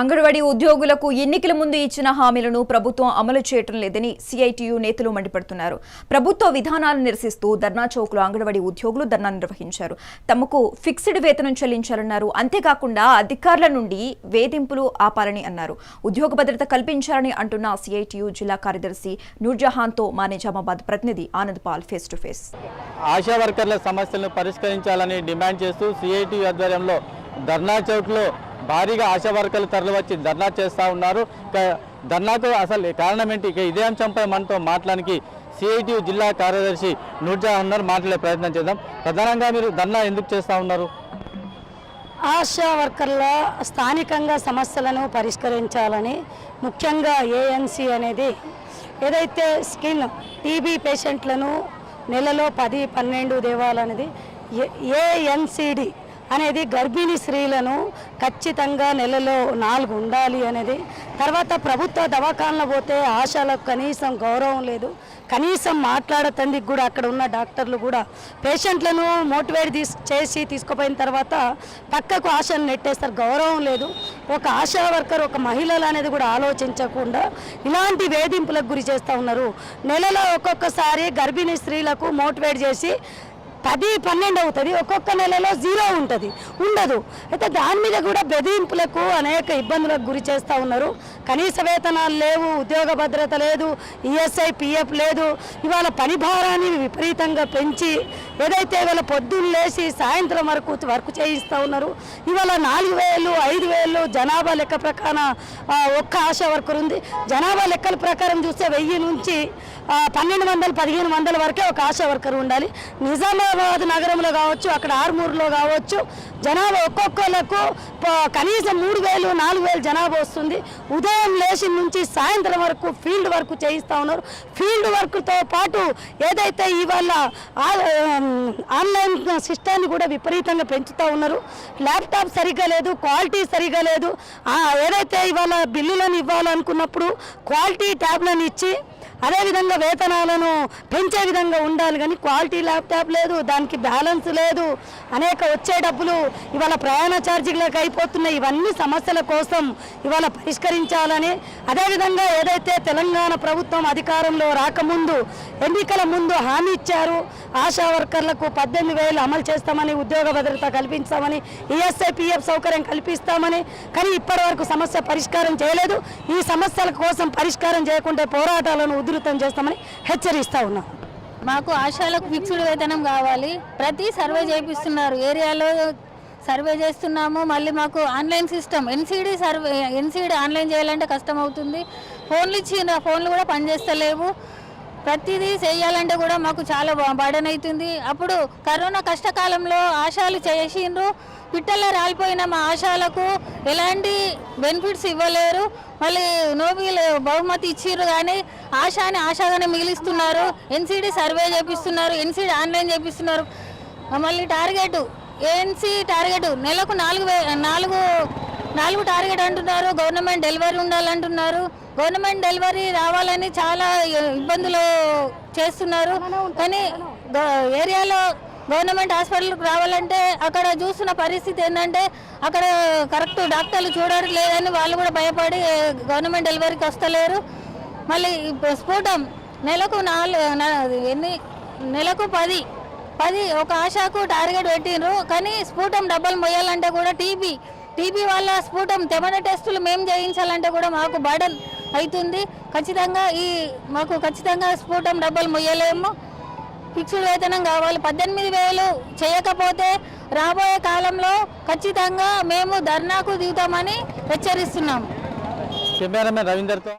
అంగన్వాడీ ఉద్యోగులకు ఎన్నికల ముందు ఇచ్చిన హామీలను ప్రభుత్వం అమలు చేయటం లేదని సిఐటియు నేతలు మండిపడుతున్నారు. ప్రభుత్వ విధానాలను నిరసిస్తూ ధర్నా చౌక్లో అంగన్వాడీ ఉద్యోగులు ధర్నా నిర్వహించారు. తమకు ఫిక్స్డ్ వేతనం చెల్లించాలన్నారు. అంతేకాకుండా అధికారుల నుండి వేధింపులు ఆపాలని అన్నారు. ఉద్యోగ భద్రత కల్పించాలని అంటున్న సిఐటియు జిల్లా కార్యదర్శి నూర్జహాన్తో మా నిజామాబాద్ ప్రతినిధి Anand Paul face to face. ASHA వర్కర్ల సమస్యలను పరిష్కరించాలని డిమాండ్ చేస్తూ సిఐటియు ఆధ్వర్యంలో ధర్నా చౌక్లో భారీగా ఆశా వర్కర్లు తరలివచ్చి ధర్నా చేస్తూ ఉన్నారు. ధర్నాకు అసలు కారణం ఏంటి? ఇక ఇదే అంశంపై మనతో మాట్లాడానికి సిఐటి జిల్లా కార్యదర్శి నూర్జా ఉన్నారు మాట్లాడే ప్రయత్నం చేద్దాం. ప్రధానంగా మీరు ధర్నా ఎందుకు చేస్తూ ఉన్నారు? ఆశా వర్కర్ల స్థానికంగా సమస్యలను పరిష్కరించాలని ముఖ్యంగా ఏఎన్సి అనేది ఏదైతే స్కిన్ టీబీ పేషెంట్లను నెలలో పది పన్నెండు దేవాలనేది ఏఎన్సిడి అనేది గర్భిణీ స్త్రీలను ఖచ్చితంగా నెలలో నాలుగు ఉండాలి అనేది. తర్వాత ప్రభుత్వ దవాఖానలో పోతే ఆశాలకు కనీసం గౌరవం లేదు. కనీసం మాట్లాడతందుకు కూడా అక్కడ ఉన్న డాక్టర్లు కూడా. పేషెంట్లను మోటివేట్ తీస్ చేసి తీసుకుపోయిన తర్వాత పక్కకు ఆశను నెట్టేస్తారు. గౌరవం లేదు. ఒక ఆశా వర్కర్ ఒక మహిళలు అనేది కూడా ఆలోచించకుండా ఇలాంటి వేధింపులకు గురి చేస్తూ ఉన్నారు. నెలలో ఒక్కొక్కసారి గర్భిణీ స్త్రీలకు మోటివేట్ చేసి పది పన్నెండు అవుతుంది. ఒక్కొక్క నెలలో జీరో ఉంటుంది. ఉండదు. అయితే దాని మీద కూడా బెదిరింపులకు అనేక ఇబ్బందులకు గురి చేస్తూ ఉన్నారు. కనీస వేతనాలు లేవు ఉద్యోగ భద్రత లేదు ఈఎస్ఐ పిఎఫ్ లేదు. ఇవాళ పని భారాన్ని విపరీతంగా పెంచి ఏదైతే ఇవాళ పొద్దున్న లేచి సాయంత్రం వరకు వర్క్ చేయిస్తూ ఉన్నారు. ఇవాళ నాలుగు వేలు ఐదు వేలు జనాభా లెక్క ప్రకారం ఒక్క ఆశా వర్కర్ ఉంది. జనాభా లెక్కల ప్రకారం చూస్తే వెయ్యి నుంచి పన్నెండు వందలు పదిహేను వందల వరకే ఒక ఆశా వర్కర్ ఉండాలి. హైదరాబాద్ నగరంలో కావచ్చు అక్కడ ఆర్మూర్లో కావచ్చు జనాభా ఒక్కొక్కలకు కనీసం మూడు వేలు నాలుగు వేలు జనాభా వస్తుంది. ఉదయం లేచి నుంచి సాయంత్రం వరకు ఫీల్డ్ వర్క్ చేయిస్తూ ఉన్నారు. ఫీల్డ్ వర్క్తో పాటు ఏదైతే ఇవాళ ఆన్లైన్ సిస్టాన్ని కూడా విపరీతంగా పెంచుతూ ఉన్నారు. ల్యాప్టాప్ సరిగ్గా లేదు క్వాలిటీ సరిగ్గా లేదు. ఏదైతే ఇవాళ బిల్లులను ఇవ్వాలనుకున్నప్పుడు క్వాలిటీ ట్యాబ్లను ఇచ్చి అదేవిధంగా వేతనాలను పెంచే విధంగా ఉండాలి కానీ క్వాలిటీ ల్యాప్టాప్ లేదు దానికి బ్యాలెన్స్ లేదు అనేక వచ్చే డబ్బులు ఇవాళ ప్రయాణ ఛార్జీలకు అయిపోతున్నాయి. ఇవన్నీ సమస్యల కోసం ఇవాళ పరిష్కరించాలని. అదేవిధంగా ఏదైతే తెలంగాణ ప్రభుత్వం అధికారంలో రాకముందు ఎన్నికల ముందు హామీ ఇచ్చారు ఆశా వర్కర్లకు పద్దెనిమిది వేలు అమలు చేస్తామని ఉద్యోగ భద్రత కల్పించామని ఈఎస్ఐ పిఎఫ్ సౌకర్యం కల్పిస్తామని కానీ ఇప్పటి వరకు సమస్య పరిష్కారం చేయలేదు. ఈ సమస్యల కోసం పరిష్కారం చేయకుంటే పోరాటాలను ఉధృతం చేస్తామని హెచ్చరిస్తా ఉన్నాం. మాకు ఆశాలకు ఫిక్స్డ్ వేతనం కావాలి. ప్రతి సర్వే చేపిస్తున్నారు. ఏరియాలో సర్వే చేస్తున్నాము. మళ్ళీ మాకు online system NCD survey NCD online చేయాలంటే కష్టం అవుతుంది ఫోన్లు ఇచ్చిన ఫోన్లు కూడా పనిచేస్తలేవు. ప్రతిదీ చేయాలంటే కూడా మాకు చాలా బర్డన్ అవుతుంది అప్పుడు కరోనా కష్టకాలంలో ఆశాలు చేసిండ్రు. పిట్టల్లో రాలిపోయిన మా ఆశాలకు ఎలాంటి బెనిఫిట్స్ ఇవ్వలేరు. మళ్ళీ నోబెల్ బహుమతి ఇచ్చిర్రు కానీ ఆశాని ఆశగానే మిగిలిస్తున్నారు. ఎన్సీడీ సర్వే చేపిస్తున్నారు ఎన్సీడీ ఆన్లైన్ చేపిస్తున్నారు. మళ్ళీ టార్గెట్ ఏఎన్సీ టార్గెట్ నెలకు నాలుగు వే నాలుగు నాలుగు టార్గెట్ అంటున్నారు. గవర్నమెంట్ డెలివరీ ఉండాలంటున్నారు. గవర్నమెంట్ డెలివరీ రావాలని చాలా ఇబ్బందులు చేస్తున్నారు. కానీ ఏరియాలో గవర్నమెంట్ హాస్పిటల్కి రావాలంటే అక్కడ చూస్తున్న పరిస్థితి ఏంటంటే అక్కడ కరెక్ట్ డాక్టర్లు చూడరు లేదని వాళ్ళు కూడా భయపడి గవర్నమెంట్ డెలివరీకి వస్తలేరు. మళ్ళీ స్ఫోటం నెలకు నాలుగు ఎన్ని నెలకు పది పది ఒక ఆశకు టార్గెట్ పెట్టిండ్రు కానీ స్ఫూటం డబ్బులు మొయ్యాలంటే కూడా టీబీ టీబీ వల్ల స్ఫూటం తెమన టెస్టులు మేము చేయించాలంటే కూడా మాకు బర్డన్ అవుతుంది ఖచ్చితంగా ఈ మాకు ఖచ్చితంగా స్ఫూటం డబ్బులు మొయ్యలేము. ఫిక్స్డ్ వేతనం కావాలి. పద్దెనిమిది వేలు చేయకపోతే రాబోయే కాలంలో ఖచ్చితంగా మేము ధర్నాకు దిగుతామని హెచ్చరిస్తున్నాము కెమెరామెన్ రవీందర్తో